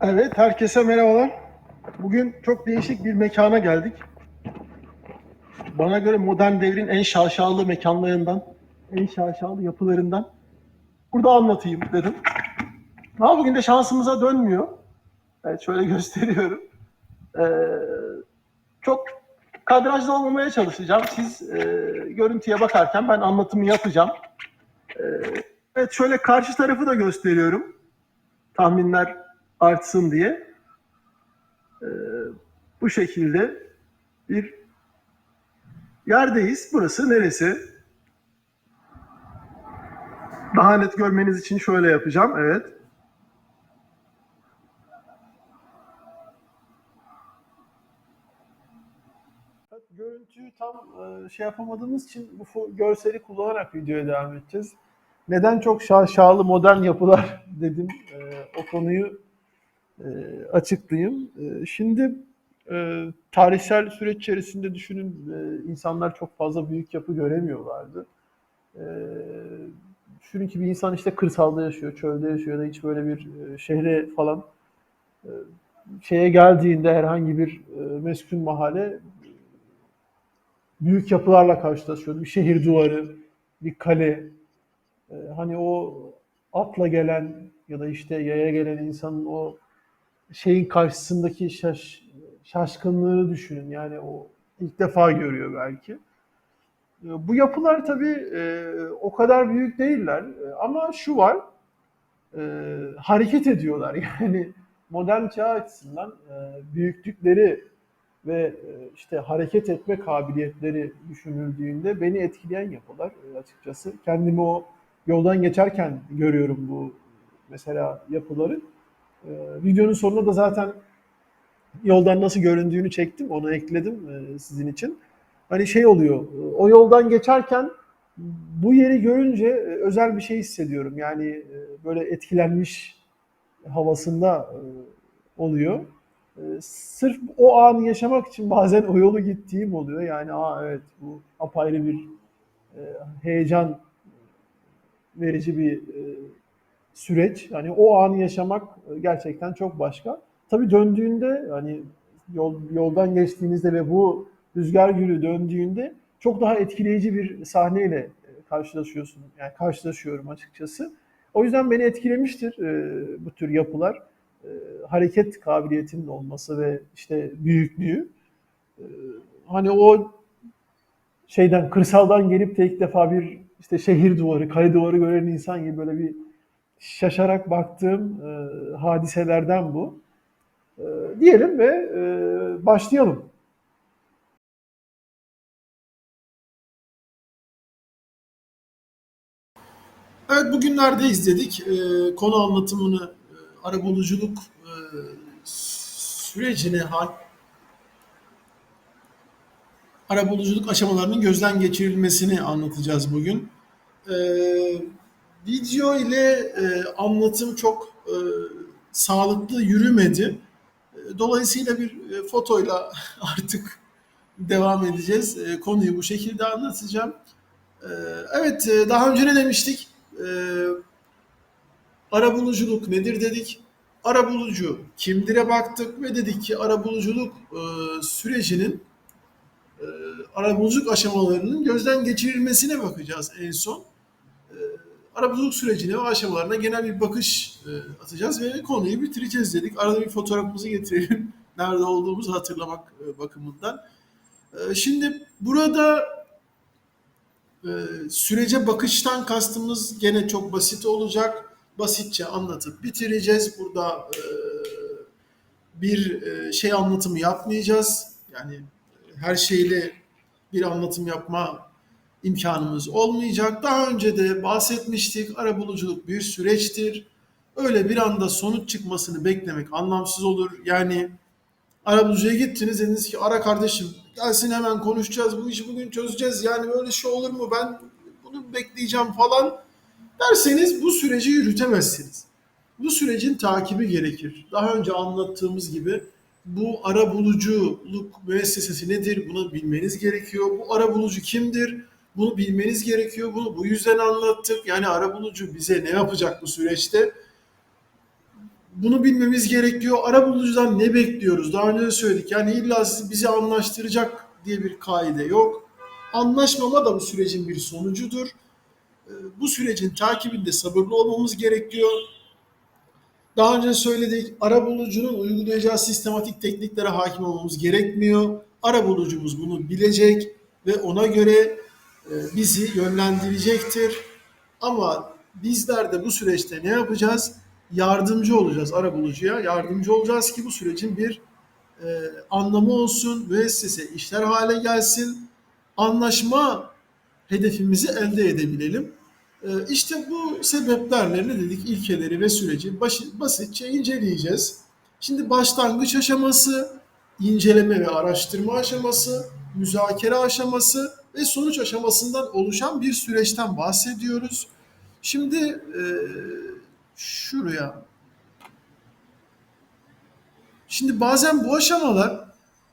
Evet, herkese merhabalar. Bugün çok değişik bir mekana geldik. Bana göre modern devrin en şaşalı mekanlarından, en şaşalı yapılarından. Burada anlatayım dedim. Ama bugün de şansımıza dönmüyor. Evet, şöyle gösteriyorum. Ee, çok kadrajda olmamaya çalışacağım. Siz e, görüntüye bakarken ben anlatımı yapacağım. Ee, evet, şöyle karşı tarafı da gösteriyorum. Tahminler artsın diye. Ee, bu şekilde bir yerdeyiz. Burası neresi? Daha net görmeniz için şöyle yapacağım. Evet. Görüntüyü tam e, şey yapamadığımız için bu görseli kullanarak videoya devam edeceğiz. Neden çok şaşalı modern yapılar dedim. E, o konuyu e, açıklayayım. E, şimdi e, tarihsel süreç içerisinde düşünün e, insanlar çok fazla büyük yapı göremiyorlardı. E, düşünün ki bir insan işte kırsalda yaşıyor, çölde yaşıyor ya da hiç böyle bir e, şehre falan e, şeye geldiğinde herhangi bir e, meskun mahalle büyük yapılarla karşılaşıyordu. Bir şehir duvarı, bir kale. E, hani o atla gelen ya da işte yaya gelen insanın o şeyin karşısındaki şaş, şaşkınlığını düşünün. Yani o ilk defa görüyor belki. E, Bu yapılar tabii e, o kadar büyük değiller E, ama şu var, hareket ediyorlar. Yani modern çağ açısından büyüklükleri ve işte hareket etme kabiliyetleri düşünüldüğünde beni etkileyen yapılar açıkçası. Kendimi o yoldan geçerken görüyorum bu mesela yapıları. E, videonun sonunda da zaten yoldan nasıl göründüğünü çektim, onu ekledim e, sizin için. Hani şey oluyor, o yoldan geçerken bu yeri görünce e, özel bir şey hissediyorum. Yani e, böyle etkilenmiş havasında oluyor. Sırf o anı yaşamak için bazen o yolu gittiğim oluyor. Yani aa evet bu apayrı bir heyecan verici bir süreç. Hani o anı yaşamak e, gerçekten çok başka. Tabii döndüğünde hani yol, yoldan geçtiğinizde ve bu rüzgar gülü döndüğünde çok daha etkileyici bir sahneyle e, karşılaşıyorsun. Yani karşılaşıyorum açıkçası. O yüzden beni etkilemiştir e, bu tür yapılar. E, hareket kabiliyetinin olması ve işte büyüklüğü. E, hani o şeyden kırsaldan gelip de ilk defa bir işte şehir duvarı, kale duvarı gören insan gibi böyle bir şaşarak baktığım e, hadiselerden bu. E, diyelim ve e, başlayalım. Evet bugünlerde izledik. E, konu anlatımını, e, arabuluculuk e, sürecine, ha- arabuluculuk aşamalarının gözden geçirilmesini anlatacağız bugün. E, video ile e, anlatım çok e, sağlıklı yürümedi. E, Dolayısıyla bir e, fotoyla artık devam edeceğiz. E, konuyu bu şekilde anlatacağım. E, evet, e, daha önce ne demiştik? E, arabuluculuk nedir dedik. Arabulucu kimdir'e baktık ve dedik ki arabuluculuk e, sürecinin e, arabuluculuk aşamalarının gözden geçirilmesine bakacağız en son. Arabuluculuk sürecine ve aşamalarına genel bir bakış e, atacağız ve konuyu bitireceğiz dedik. Arada bir fotoğrafımızı getirelim. Nerede olduğumuzu hatırlamak e, bakımından. E, şimdi burada e, sürece bakıştan kastımız gene çok basit olacak. Basitçe anlatıp bitireceğiz. Burada e, bir e, şey anlatımı yapmayacağız. Yani her şeyle bir anlatım yapma imkanımız olmayacak. Daha önce de bahsetmiştik. Arabuluculuk bir süreçtir. Öyle bir anda sonuç çıkmasını beklemek anlamsız olur. Yani arabulucuya gittiniz dediniz ki ara kardeşim gelsin hemen konuşacağız bu işi bugün çözeceğiz. Yani böyle şey olur mu ben bunu bekleyeceğim falan derseniz bu süreci yürütemezsiniz. Bu sürecin takibi gerekir. Daha önce anlattığımız gibi bu ara buluculuk müessesesi nedir? Bunu bilmeniz gerekiyor. Bu ara bulucu kimdir? Bunu bilmeniz gerekiyor. Bunu bu yüzden anlattık. Yani ara bulucu bize ne yapacak bu süreçte? bunu bilmemiz gerekiyor. Arabulucudan ne bekliyoruz? Daha önce de söyledik. Yani illa sizi- bizi anlaştıracak diye bir kaide yok. Anlaşmama da bu sürecin bir sonucudur. Ee, Bu sürecin takibinde sabırlı olmamız gerekiyor. Daha önce söyledik, arabulucunun uygulayacağı sistematik tekniklere hakim olmamız gerekmiyor. Arabulucumuz bunu bilecek ve ona göre bizi yönlendirecektir. Ama bizler de bu süreçte ne yapacağız? Yardımcı olacağız arabulucuya. Yardımcı olacağız ki bu sürecin bir e, anlamı olsun, müessese işler hale gelsin. Anlaşma hedefimizi elde edebilelim. Ee, İşte bu sebeplerle ne dedik ilkeleri ve süreci başı- basitçe inceleyeceğiz. Şimdi başlangıç aşaması, inceleme ve araştırma aşaması, müzakere aşaması ve sonuç aşamasından oluşan bir süreçten bahsediyoruz. Şimdi e, şuraya. Şimdi bazen bu aşamalar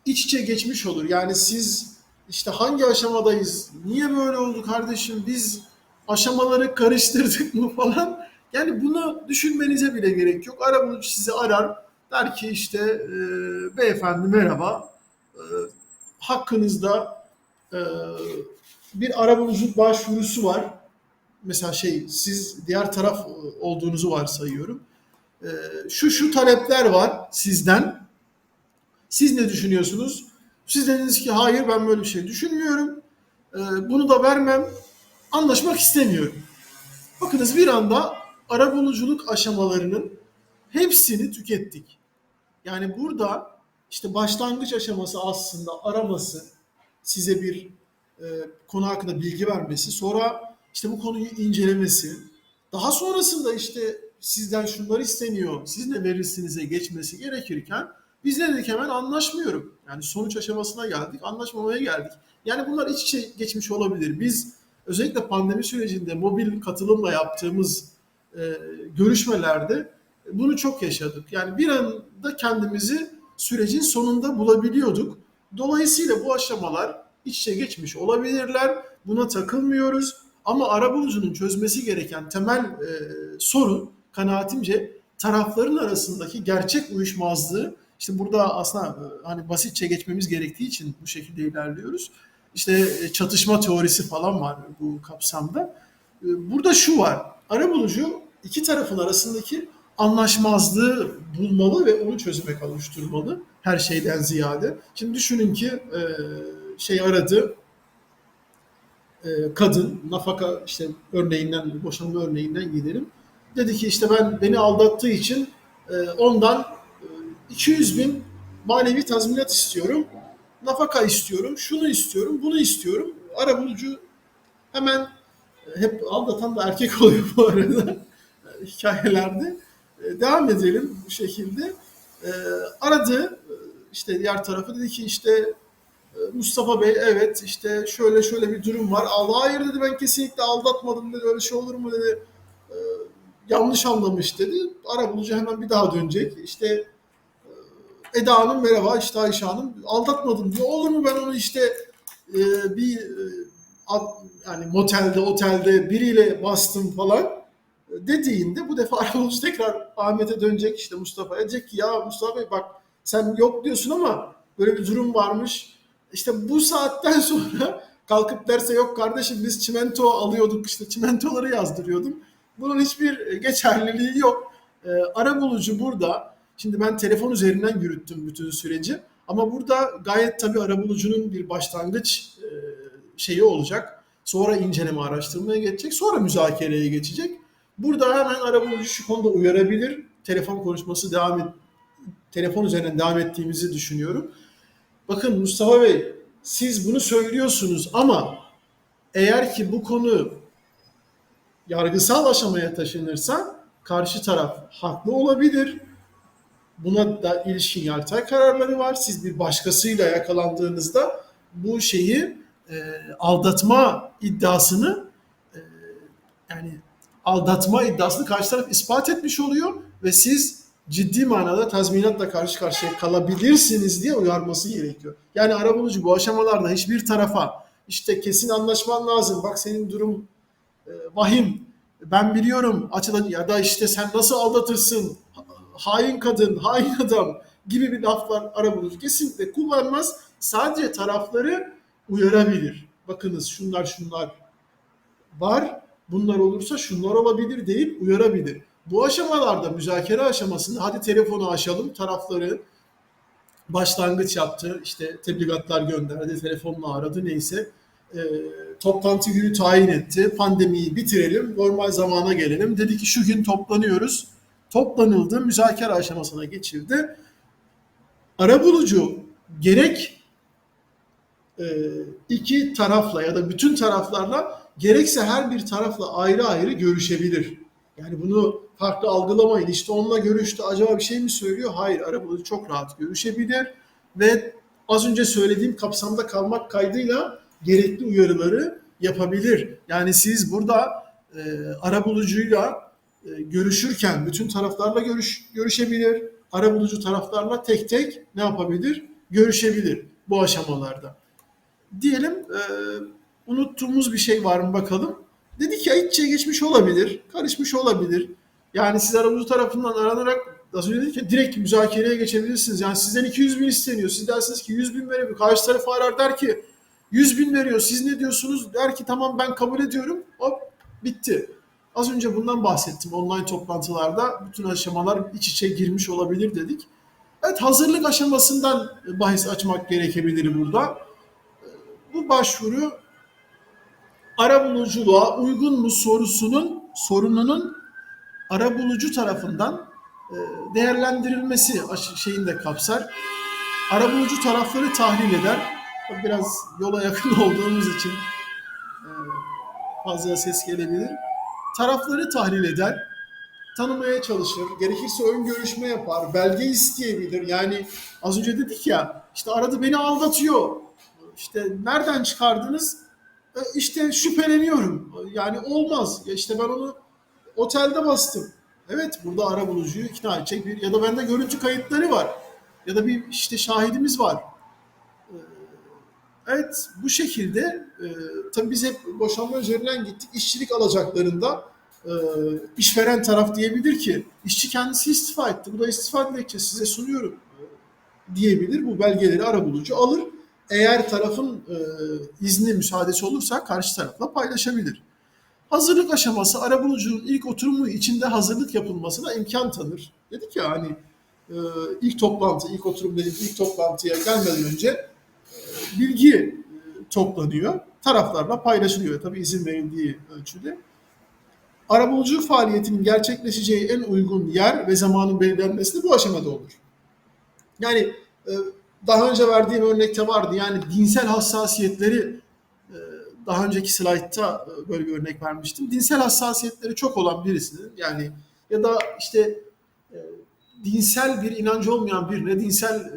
iç içe geçmiş olur. Yani siz işte hangi aşamadayız? Niye böyle oldu kardeşim? Biz aşamaları karıştırdık mı falan. Yani bunu düşünmenize bile gerek yok. Arabulucu sizi arar. Der ki işte e, beyefendi merhaba. E, hakkınızda e, bir arabuluculuk başvurusu var. Mesela şey siz diğer taraf olduğunuzu varsayıyorum. E, şu şu talepler var sizden. Siz ne düşünüyorsunuz? Siz dediniz ki hayır ben böyle bir şey düşünmüyorum. E, bunu da vermem anlaşmak istemiyorum. Bakınız bir anda arabuluculuk aşamalarının hepsini tükettik. Yani burada işte başlangıç aşaması aslında araması, size bir e, konu hakkında bilgi vermesi, sonra işte bu konuyu incelemesi, daha sonrasında işte sizden şunlar isteniyor, siz ne verirsiniz'e geçmesi gerekirken biz ne dedik hemen anlaşmıyorum. Yani sonuç aşamasına geldik, anlaşmamaya geldik. Yani bunlar iç içe geçmiş olabilir. Biz özellikle pandemi sürecinde mobil katılımla yaptığımız e, görüşmelerde bunu çok yaşadık. Yani bir anda kendimizi sürecin sonunda bulabiliyorduk. Dolayısıyla bu aşamalar iç içe geçmiş olabilirler. Buna takılmıyoruz. Ama arabulucunun çözmesi gereken temel e, sorun kanaatimce tarafların arasındaki gerçek uyuşmazlığı. İşte burada aslında e, hani basitçe geçmemiz gerektiği için bu şekilde ilerliyoruz. İşte e, çatışma teorisi falan var bu kapsamda. E, Burada şu var. Arabulucu iki tarafın arasındaki anlaşmazlığı bulmalı ve onu çözüme kavuşturmalı. Her şeyden ziyade. Şimdi düşünün ki e, şey aradı e, kadın nafaka işte örneğinden boşanma örneğinden gidelim. Dedi ki işte ben beni aldattığı için e, ondan e, 200 bin manevi tazminat istiyorum. Nafaka istiyorum, şunu istiyorum, bunu istiyorum. Arabulucu hemen e, hep aldatan da erkek oluyor bu arada hikayelerde. E, Devam edelim bu şekilde. E, aradı e, işte diğer tarafı dedi ki işte Mustafa Bey evet işte şöyle şöyle bir durum var. Allah hayır dedi ben kesinlikle aldatmadım dedi öyle şey olur mu dedi. Yanlış anlamış dedi. Arabulucu hemen bir daha dönecek. İşte Eda Hanım merhaba işte Ayşe Hanım aldatmadım diyor. Olur mu ben onu işte bir yani motelde otelde biriyle bastım falan dediğinde bu defa arabulucu tekrar Ahmet'e dönecek işte Mustafa'ya diyecek ki ya Mustafa Bey bak sen yok diyorsun ama böyle bir durum varmış. İşte bu saatten sonra kalkıp derse yok kardeşim biz çimento alıyorduk işte çimentoları yazdırıyordum. Bunun hiçbir geçerliliği yok. Ee, arabulucu burada şimdi ben telefon üzerinden yürüttüm bütün süreci ama burada gayet tabii arabulucunun bir başlangıç e, şeyi olacak. Sonra inceleme araştırmaya geçecek. Sonra müzakereye geçecek. Burada hemen arabulucu şu konuda uyarabilir. Telefon konuşması devam et, telefon üzerinden devam ettiğimizi düşünüyorum. Bakın Mustafa Bey siz bunu söylüyorsunuz ama eğer ki bu konu yargısal aşamaya taşınırsa karşı taraf haklı olabilir. Buna da ilişkin yargıtay kararları var. Siz bir başkasıyla yakalandığınızda bu şeyi e, aldatma iddiasını e, yani aldatma iddiasını karşı taraf ispat etmiş oluyor ve siz ciddi manada tazminatla karşı karşıya kalabilirsiniz diye uyarması gerekiyor. Yani arabulucu bu aşamalarda hiçbir tarafa işte kesin anlaşman lazım. Bak senin durum e, vahim. Ben biliyorum açıdan ya da işte sen nasıl aldatırsın? hain kadın, hain adam gibi bir laflar arabulucu kesinlikle kullanmaz. Sadece tarafları uyarabilir. Bakınız şunlar şunlar var. Bunlar olursa şunlar olabilir deyip uyarabilir. Bu aşamalarda müzakere aşamasında hadi telefonu açalım tarafları başlangıç yaptı. işte tebligatlar gönderdi, telefonla aradı neyse. E, toplantı günü tayin etti. Pandemiyi bitirelim, normal zamana gelelim. Dedi ki şu gün toplanıyoruz. Toplanıldı, müzakere aşamasına geçildi. Arabulucu gerek e, iki tarafla ya da bütün taraflarla gerekse her bir tarafla ayrı ayrı görüşebilir. Yani bunu farklı algılamayın. İşte onunla görüştü acaba bir şey mi söylüyor? Hayır arabulucu çok rahat görüşebilir ve az önce söylediğim kapsamda kalmak kaydıyla gerekli uyarıları yapabilir. Yani siz burada e, arabulucuyla e, görüşürken bütün taraflarla görüş, görüşebilir. Arabulucu taraflarla tek tek ne yapabilir? Görüşebilir bu aşamalarda. Diyelim e, unuttuğumuz bir şey var mı bakalım. Dedik ya iç içe geçmiş olabilir, karışmış olabilir. Yani siz arabulucu tarafından aranarak az önce dedik ya direkt müzakereye geçebilirsiniz. Yani sizden 200 bin isteniyor. Siz dersiniz ki 100 bin verebilir. Karşı taraf arar der ki 100 bin veriyor. Siz ne diyorsunuz? Der ki tamam ben kabul ediyorum. Hop bitti. Az önce bundan bahsettim online toplantılarda. Bütün aşamalar iç içe girmiş olabilir dedik. Evet hazırlık aşamasından bahis açmak gerekebilir burada. Bu başvuru arabuluculuğa uygun mu sorusunun sorununun arabulucu tarafından e, değerlendirilmesi şeyini de kapsar. Arabulucu tarafları tahlil eder. Biraz yola yakın olduğumuz için e, fazla ses gelebilir. Tarafları tahlil eder, tanımaya çalışır, gerekirse ön görüşme yapar, belge isteyebilir. Yani az önce dedik ya, işte aradı beni aldatıyor. İşte nereden çıkardınız? E, İşte şüpheleniyorum. Yani olmaz. Ya işte ben onu otelde bastım. Evet burada arabulucuyu ikna edecek bir ya da bende görüntü kayıtları var. Ya da bir işte şahidimiz var. Ee, Evet bu şekilde e, tabii biz hep boşanma üzerinden gittik. İşçilik alacaklarında e, işveren taraf diyebilir ki işçi kendisi istifa etti. Bu da istifa dilekçesi size sunuyorum e, diyebilir. Bu belgeleri arabulucu alır. Eğer tarafın e, izni müsaadesi olursa karşı tarafla paylaşabilir. Hazırlık aşaması arabulucunun ilk oturumu içinde hazırlık yapılmasına imkan tanır. Dedik ya hani e, ilk toplantı, ilk oturum dedik ilk toplantıya gelmeden önce e, bilgi e, toplanıyor. Taraflarla paylaşılıyor tabii izin verildiği ölçüde. Arabuluculuk faaliyetinin gerçekleşeceği en uygun yer ve zamanın belirlenmesi de bu aşamada olur. Yani e, daha önce verdiğim örnekte vardı. Yani dinsel hassasiyetleri e, daha önceki slaytta e, böyle bir örnek vermiştim. Dinsel hassasiyetleri çok olan birisinin yani ya da işte e, dinsel bir inancı olmayan birine dinsel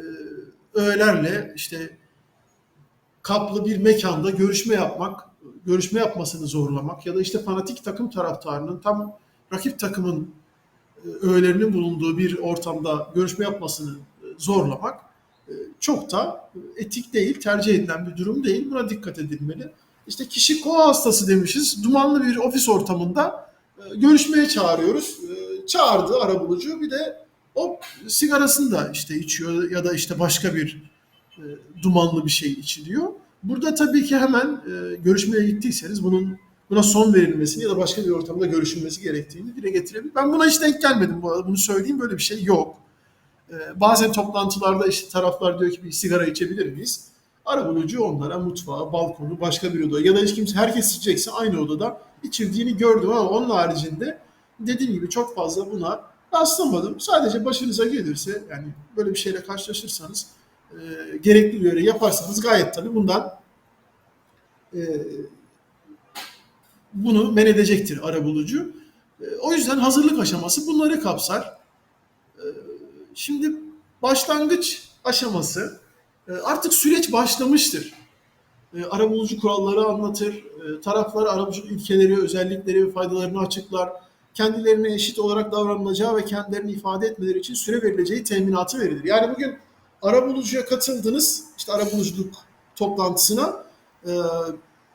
öğelerle işte kaplı bir mekanda görüşme yapmak, görüşme yapmasını zorlamak ya da işte fanatik takım taraftarının tam rakip takımın öğelerinin bulunduğu bir ortamda görüşme yapmasını zorlamak çok da etik değil, tercih edilen bir durum değil. Buna dikkat edilmeli. İşte kişi koa hastası demişiz. Dumanlı bir ofis ortamında e, görüşmeye çağırıyoruz. E, Çağırdı arabulucu. Bir de o sigarasını da işte içiyor ya da işte başka bir e, dumanlı bir şey içiliyor. Burada tabii ki hemen e, görüşmeye gittiyseniz bunun buna son verilmesini ya da başka bir ortamda görüşülmesi gerektiğini dile getirebilir. Ben buna hiç denk gelmedim bu. Bunu söyleyeyim böyle bir şey yok. Ee, bazen toplantılarda işte taraflar diyor ki bir sigara içebilir miyiz? Arabulucu onlara mutfağı, balkonu, başka bir odaya ya da hiç kimse herkes içecekse aynı odada içirdiğini gördüm ama onun haricinde dediğim gibi çok fazla buna rastlamadım. Sadece başınıza gelirse yani böyle bir şeyle karşılaşırsanız e, gerekli uyarı yaparsanız gayet tabii bundan e, bunu men edecektir arabulucu. E, o yüzden hazırlık aşaması bunları kapsar. Şimdi başlangıç aşaması e, artık süreç başlamıştır. E, Arabulucu kuralları anlatır, e, taraflar arabuluculuk ilkeleri, özellikleri ve faydalarını açıklar. Kendilerine eşit olarak davranılacağı ve kendilerini ifade etmeleri için süre verileceği teminatı verilir. Yani bugün arabulucuya katıldınız, işte arabuluculuk toplantısına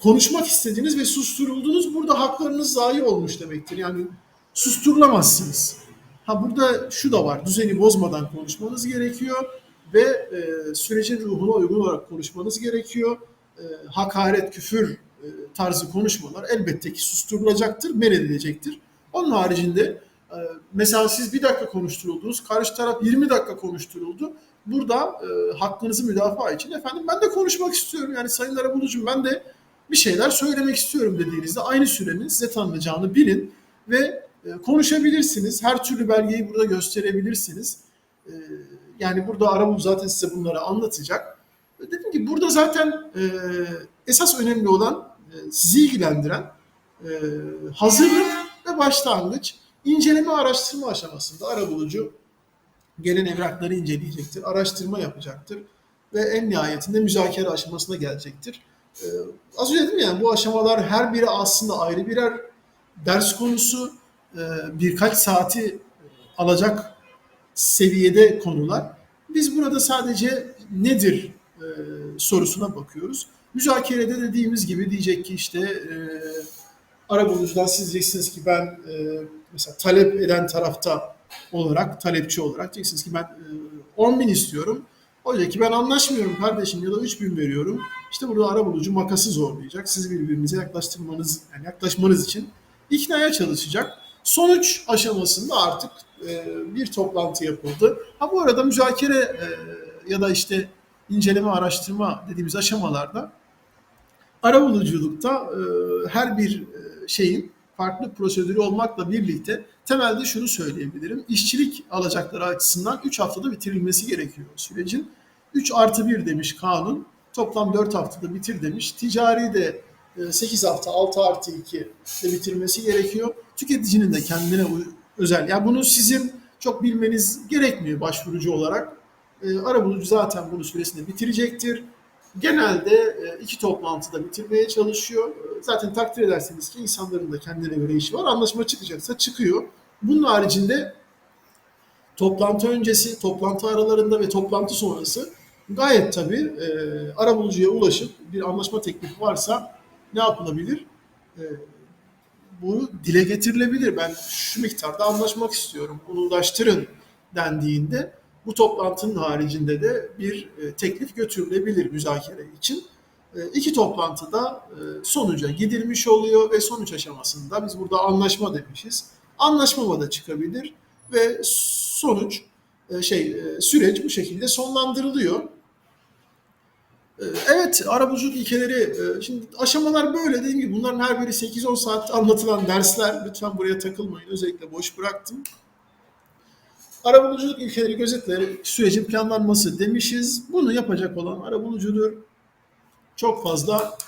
konuşmak istediniz ve susturuldunuz. Burada haklarınız zayi olmuş demektir. Yani susturulamazsınız. Ha burada şu da var. Düzeni bozmadan konuşmanız gerekiyor ve e, sürecin ruhuna uygun olarak konuşmanız gerekiyor. E, hakaret, küfür e, tarzı konuşmalar elbette ki susturulacaktır, men edilecektir. Onun haricinde e, mesela siz bir dakika konuşturuldunuz, karşı taraf 20 dakika konuşturuldu. Burada e, hakkınızı müdafaa için efendim ben de konuşmak istiyorum. Yani Sayın Arabulucuğum ben de bir şeyler söylemek istiyorum dediğinizde aynı sürenin size tanınacağını bilin ve konuşabilirsiniz. Her türlü belgeyi burada gösterebilirsiniz. E, yani burada Arabul zaten size bunları anlatacak. E, Dedim ki burada zaten e, esas önemli olan e, sizi ilgilendiren e, hazırlık ve başlangıç inceleme araştırma aşamasında arabulucu gelen evrakları inceleyecektir, araştırma yapacaktır ve en nihayetinde müzakere aşamasına gelecektir. Ee, az önce dedim yani bu aşamalar her biri aslında ayrı birer ders konusu, birkaç saati alacak seviyede konular. Biz burada sadece nedir e, sorusuna bakıyoruz. Müzakerede dediğimiz gibi diyecek ki işte e, arabulucudan siz diyeceksiniz ki ben e, mesela talep eden tarafta olarak, talepçi olarak diyeceksiniz ki ben e, 10 bin istiyorum. O diyecek ki ben anlaşmıyorum kardeşim ya da 3 bin veriyorum. İşte burada arabulucu makası zorlayacak. Sizi birbirinize yaklaştırmanız, yani yaklaşmanız için iknaya çalışacak. Sonuç aşamasında artık e, bir toplantı yapıldı. Ha bu arada müzakere e, ya da işte inceleme, araştırma dediğimiz aşamalarda arabuluculukta e, her bir e, şeyin farklı prosedürü olmakla birlikte temelde şunu söyleyebilirim. İşçilik alacakları açısından 3 haftada bitirilmesi gerekiyor sürecin. 3 artı 1 demiş kanun. Toplam 4 haftada bitir demiş. Ticari de 8 hafta 6 artı 2 de bitirmesi gerekiyor. Tüketicinin de kendine özel. Yani bunu sizin çok bilmeniz gerekmiyor başvurucu olarak. E, arabulucu zaten bunu süresinde bitirecektir. Genelde e, iki toplantıda bitirmeye çalışıyor. E, Zaten takdir ederseniz ki insanların da kendine göre işi var. Anlaşma çıkacaksa çıkıyor. Bunun haricinde toplantı öncesi, toplantı aralarında ve toplantı sonrası gayet tabii e, arabulucuya ulaşıp bir anlaşma teklifi varsa ne yapılabilir? E, bu dile getirilebilir. Ben şu miktarda anlaşmak istiyorum. Bunu ulaştırın dendiğinde bu toplantının haricinde de bir e, teklif götürülebilir müzakere için. E, iki toplantıda e, sonuca gidilmiş oluyor ve sonuç aşamasında biz burada anlaşma demişiz. Anlaşmama da çıkabilir ve sonuç e, şey e, süreç bu şekilde sonlandırılıyor. E, Evet, arabuluculuk ilkeleri, e, şimdi aşamalar böyle dediğim gibi bunların her biri 8-10 saatte anlatılan dersler. Lütfen buraya takılmayın, özellikle boş bıraktım. Arabuluculuk ilkeleri, gözetleri, sürecin planlanması demişiz. Bunu yapacak olan arabulucudur. Çok fazla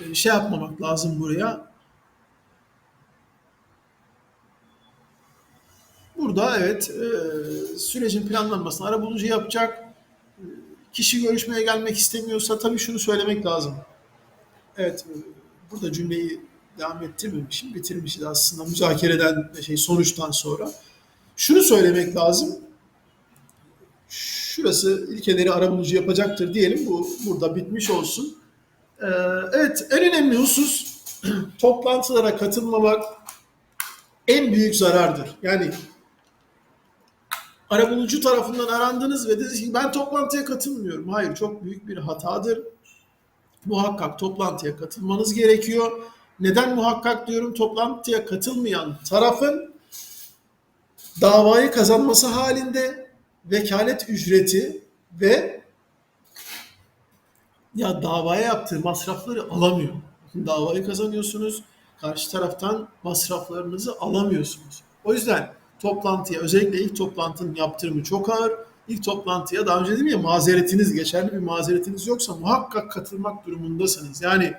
e, şey yapmamak lazım buraya. Burada evet e, sürecin planlanmasını arabulucu yapacak. E, Kişi görüşmeye gelmek istemiyorsa tabii şunu söylemek lazım. Evet e, burada cümleyi devam ettirmemişim. Bitirmişiz aslında müzakereden şey sonuçtan sonra. Şunu söylemek lazım. Şurası ilkeleri arabulucu yapacaktır diyelim. Bu burada bitmiş olsun. Ee, evet en önemli husus toplantılara katılmamak en büyük zarardır. Yani arabulucu tarafından arandınız ve dediniz ki ben toplantıya katılmıyorum. Hayır çok büyük bir hatadır. Muhakkak toplantıya katılmanız gerekiyor. Neden muhakkak diyorum? Toplantıya katılmayan tarafın davayı kazanması halinde vekalet ücreti ve ya davaya yaptığı masrafları alamıyor. Davayı kazanıyorsunuz, karşı taraftan masraflarınızı alamıyorsunuz. O yüzden toplantıya, özellikle ilk toplantının yaptırımı çok ağır. İlk toplantıya daha önce dedim ya mazeretiniz, geçerli bir mazeretiniz yoksa muhakkak katılmak durumundasınız. Yani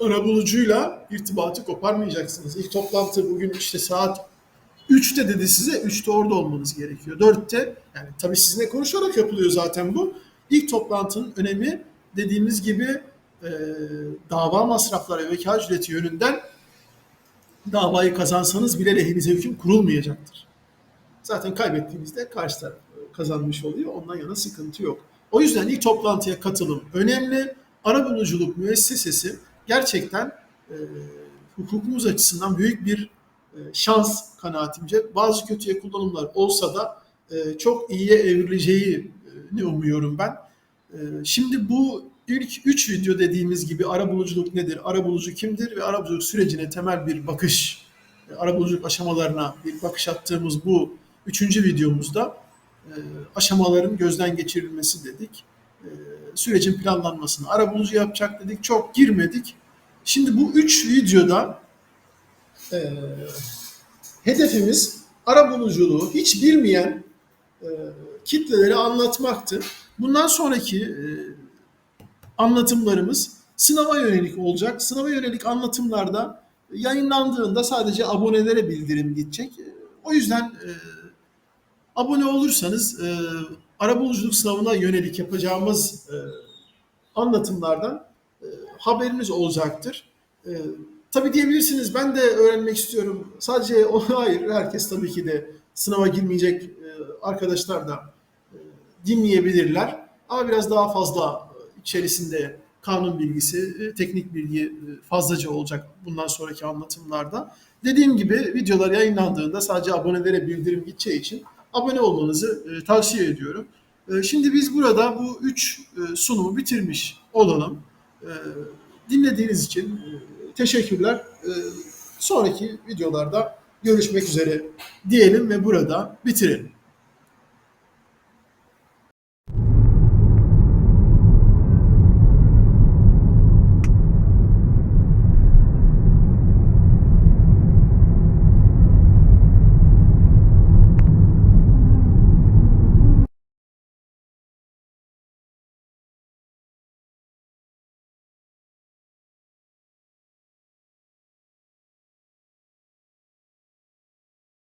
arabulucuyla irtibatı koparmayacaksınız. İlk toplantı bugün işte saat 3'te dedi size, 3'te orada olmanız gerekiyor. 4'te, yani tabii sizinle konuşarak yapılıyor zaten bu. İlk toplantının önemi dediğimiz gibi e, dava masrafları ve vekalet ücreti yönünden davayı kazansanız bile lehinize hüküm kurulmayacaktır. Zaten kaybettiğinizde karşı taraf kazanmış oluyor. Ondan yana sıkıntı yok. O yüzden ilk toplantıya katılım önemli. Arabuluculuk müessesesi gerçekten e, hukukumuz açısından büyük bir e, şans kanaatimce. Bazı kötüye kullanımlar olsa da e, çok iyiye evrileceğini umuyorum ben. E, Şimdi bu ilk üç video dediğimiz gibi arabuluculuk nedir, arabulucu kimdir ve arabuluculuk sürecine temel bir bakış, e, arabuluculuk aşamalarına bir bakış attığımız bu üçüncü videomuzda e, aşamaların gözden geçirilmesi dedik. E, Sürecin planlanmasını arabulucu yapacak dedik. Çok girmedik. Şimdi bu üç videoda e, hedefimiz arabuluculuğu hiç bilmeyen e, kitleleri anlatmaktı. Bundan sonraki e, anlatımlarımız sınava yönelik olacak. Sınava yönelik anlatımlarda yayınlandığında sadece abonelere bildirim gidecek. O yüzden e, abone olursanız e, arabuluculuk sınavına yönelik yapacağımız e, anlatımlardan e, haberiniz olacaktır. E, tabii diyebilirsiniz ben de öğrenmek istiyorum. Sadece o hayır herkes tabii ki de sınava girmeyecek e, arkadaşlar da e, dinleyebilirler. Ama biraz daha fazla içerisinde kanun bilgisi, e, teknik bilgi e, fazlaca olacak bundan sonraki anlatımlarda. Dediğim gibi videolar yayınlandığında sadece abonelere bildirim gideceği için abone olmanızı e, tavsiye ediyorum. Şimdi biz burada bu üç sunumu bitirmiş olalım. Dinlediğiniz için teşekkürler. Sonraki videolarda görüşmek üzere diyelim ve burada bitirelim.